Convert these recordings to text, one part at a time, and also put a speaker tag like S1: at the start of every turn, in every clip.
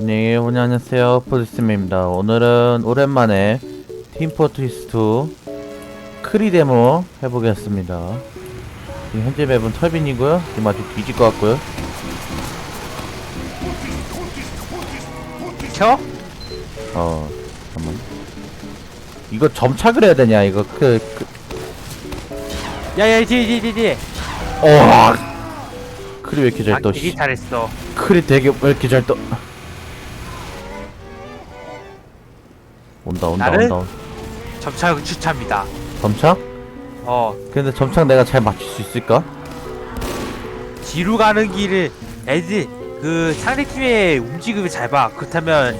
S1: 네, 안녕하세요. 포리스입니다. 오늘은 오랜만에 팀포트리스2 크리 데모 해보겠습니다. 현재 맵은 철빈이고요. 지금 아주 뒤질 것 같고요.
S2: 켜?
S1: 어, 잠깐만. 이거 점착을 해야 되냐, 이거 그, 그,
S2: 야야 뒤에 뒤에 뒤에 뒤에
S1: 어 크리 왜 이렇게 잘
S2: 아,
S1: 떠,
S2: 되게
S1: 씨.
S2: 잘했어
S1: 크리 되게 왜 이렇게 잘 떠. 온다, 온다,
S2: 나를?
S1: 온다.
S2: 점착 추천합니다
S1: 점착?
S2: 어
S1: 근데 점착 내가 잘 맞출 수 있을까?
S2: 뒤로 가는 길을 애들 그 상대팀의 움직임을 잘 봐 그렇다면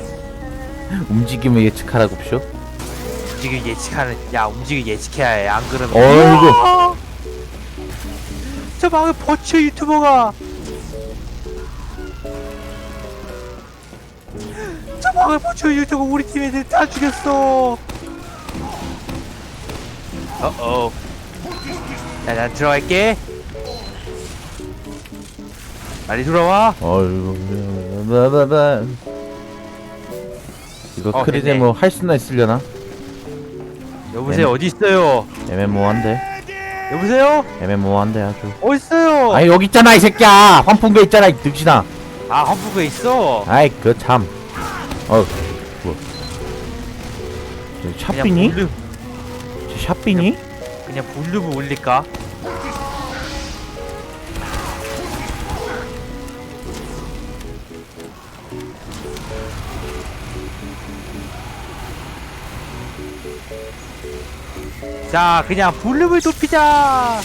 S1: 움직임을 예측하라고 쇼?
S2: 움직임 예측하는 야 움직임 예측해야 해 안 그러면
S1: 어이구.
S2: 저 방에 버추 유튜버가 저 방에 버추 유튜버 우리 팀 애들 다 죽였어. 어어. 야난 들어갈게. 빨리 들어와.
S1: 어이구 바바바 이거
S2: 어,
S1: 크리데모 할 수나 있으려나?
S2: 여보세요
S1: 네.
S2: 어디 있어요?
S1: 애매모호한데
S2: 여보세요?
S1: 애매모호한데 아주.
S2: 어디 있어요?
S1: 아니 여기 있잖아 이 새끼야. 환풍기 있잖아 이 득신아.
S2: 아 험프가 있어?
S1: 아이 그참 어우 뭐. 저 샷비니?
S2: 볼륨,
S1: 저 샷비니?
S2: 그냥 볼륨을 올릴까? 자 그냥 볼륨을 높이자.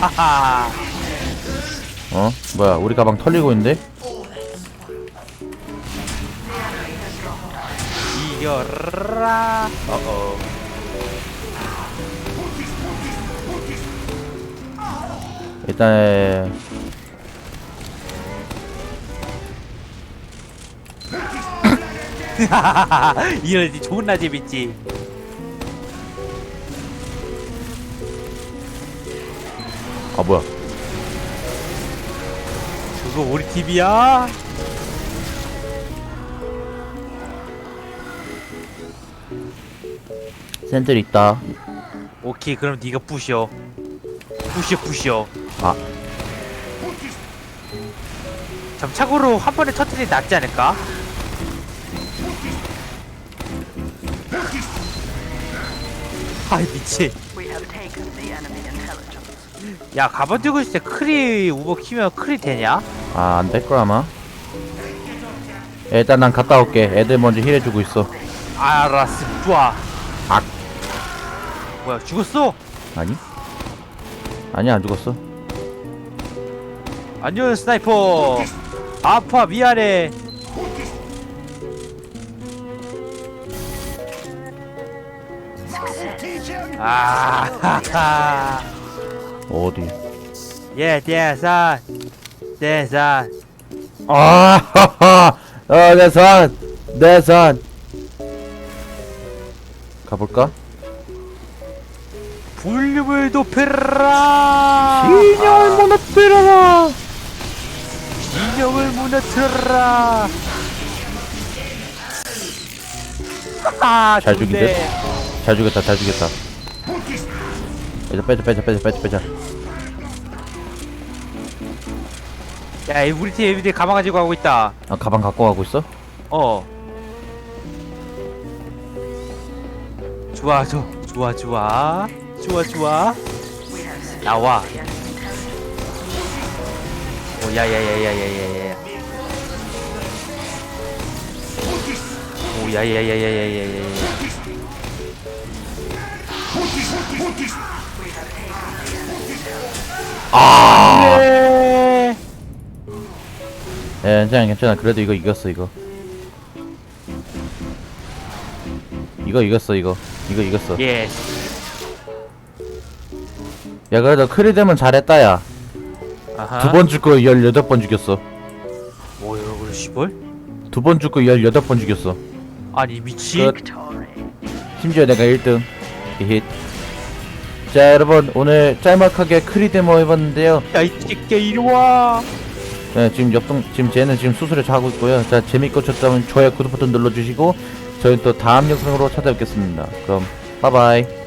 S2: 하하
S1: 어? 뭐야 우리 가방 털리고 있는데?
S2: 이겨라 어어
S1: 일단
S2: 이러지 존나 재밌지
S1: 아 뭐야
S2: 그거 우리 팀이야
S1: 샌들 있다
S2: 오케이 그럼 네가 부셔 부셔 부셔
S1: 아.
S2: 점착으로 한 번에 터트리 낫지 않을까? 아이 미친
S3: We have taken the enemy intelligence.
S2: 야 가방 들고 있을 때 크리 우버 키면 크리 되냐?
S1: 아 안 될거 아마. 일단 난 갔다 올게. 애들 먼저 힐해주고 있어.
S2: 알았어 좋아.
S1: 악.
S2: 뭐야 죽었어?
S1: 아니? 아니 안 죽었어.
S2: 안녕 스나이퍼. 아파 미안해. 아 하하
S1: 어디?
S2: 예 대산. 대산.
S1: 아 하하. 어 내선 내선 가볼까?
S2: 볼륨을 높여라.
S1: 인형을 무너뜨려라.
S2: 인형을 무너뜨려라. 하하
S1: 잘
S2: 좋네.
S1: 죽이네. 잘 죽였다 잘 죽였다 빼자 빼자 빼자 빼자 빼자 빼자
S2: 야 이 우리 팀 애비들 가방 가지고 가고 있다
S1: 아 가방 갖고 가고 있어?
S2: 어 좋아 좋 좋아 좋아 좋아 좋아 나와 오 야야야야야야야야 오 야야야야야야야
S1: 아.
S2: 네.
S1: 예, 괜찮아 괜찮아. 그래도 이거 이겼어 이거. 이거 이겼어 이거. 이거 이겼어.
S2: 예.
S1: 야 그래도 크리드면 잘했다 야두
S2: 아하.
S1: 번 죽고 18번 죽였어.
S2: 뭐야 이거 시벌
S1: 두 번 죽고 18번 죽였어.
S2: 아니 미친.
S1: 끝. 심지어 내가 1등. 히힛 자 여러분 오늘 짤막하게 크리 데모 해봤는데요.
S2: 야이 새끼 이리 와.
S1: 네, 지금 옆동 지금 쟤는 지금 수술을 자고 있고요. 자 재밌고 좋다면 좋아요 구독 버튼 눌러주시고 저희는 또 다음 영상으로 찾아뵙겠습니다. 그럼 바이바이